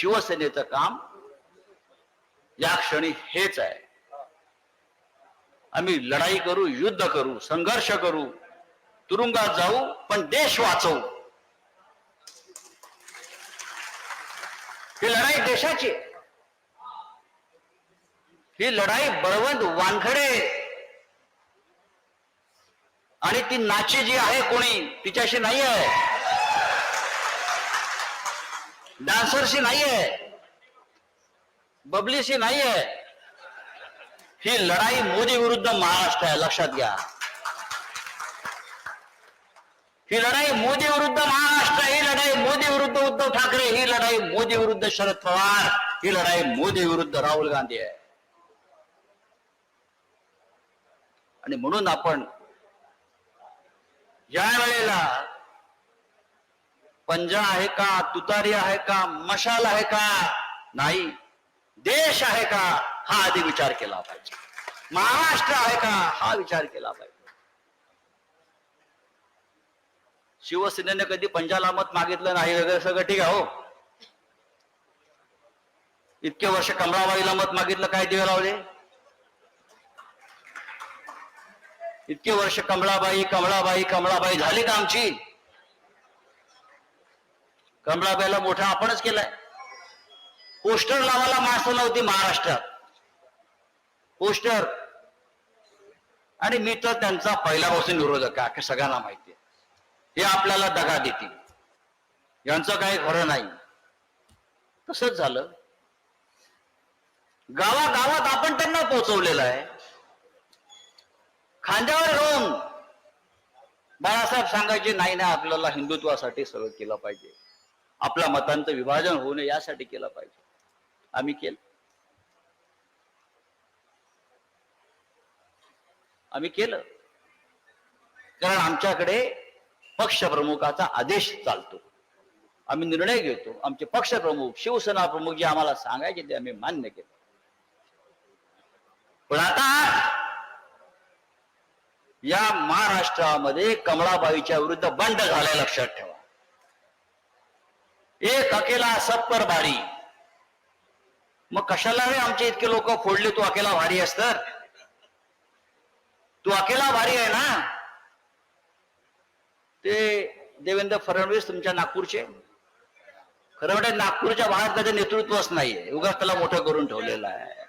शिवसेनेचं काम या क्षणी हेच आहे. आम्ही लढाई करू युद्ध करू संघर्ष करू तुरुंगात जाऊ पण देश वाचवू. ही लढाई देशाची ही लढाई बळवंत वानखडे आणि ती नाची जी आहे कोणी तिच्याशी नाही आहे डान्सरशी नाहीये. बबलीशी नाहीये. ही लढाई मोदी विरुद्ध महाराष्ट्र आहे लक्षात घ्या. ही लढाई मोदी विरुद्ध महाराष्ट्र ही लढाई मोदी विरुद्ध उद्धव ठाकरे ही लढाई मोदी विरुद्ध शरद पवार ही लढाई मोदी विरुद्ध राहुल गांधी आहे. आणि म्हणून आपण ज्या वेळेला पंजा आहे का? तुतारी आहे का? मशाल आहे का? नाही. देश आहे का? हा आधी विचार केला पाहिजे. महाराष्ट्र आहे का? हा विचार केला पाहिजे. शिवसेनेने कधी पंजाला मत मागितलं नाही वगैरे सगळं ठीक आहे हो. इतके वर्ष कमळाबाईला मत मागितलं काय दिवे लावले? इतके वर्ष कमळाबाई कमळाबाई कमळाबाई झाली का आमची? कमळाबाईला मोठा आपणच केलाय. पोस्टर लावायला माणसं नव्हती महाराष्ट्रात. पोस्टर. आणि मी तर त्यांचा पहिल्यापासून विरोधक आहे सगळ्यांना माहिती हे आपल्याला दगा देतील. यांचं काही खरं नाही. तसंच झालं. गावागावात आपण त्यांना पोहोचवलेलं आहे. खांद्यावर घेऊन बाळासाहेब सांगायचे नाही ना आपल्याला हिंदुत्वासाठी सगळं केलं पाहिजे. आपल्या मतांचं विभाजन होऊ नये यासाठी केलं पाहिजे. आम्ही केलं. आम्ही केलं. कारण आमच्याकडे पक्षप्रमुखाचा आदेश चालतो. आम्ही निर्णय घेतो. आमचे पक्षप्रमुख शिवसेना प्रमुख जे आम्हाला सांगायचे ते आम्ही मान्य केलं. पण आता या महाराष्ट्रामध्ये कमळाबाईच्या विरुद्ध बंड झालाय लक्षात ठेवा. एक अकेला सत्पर भारी. मग कशाला रे आमचे इतके लोक फोडले? तू अकेला भारी आहेस तर. तू अकेला भारी आहे ना? ते देवेंद्र फडणवीस तुमच्या नागपूरचे. खरं म्हणजे नागपूरच्या बाहेर त्याचं नेतृत्वच नाहीये. उगाच त्याला मोठं करून ठेवलेलं आहे.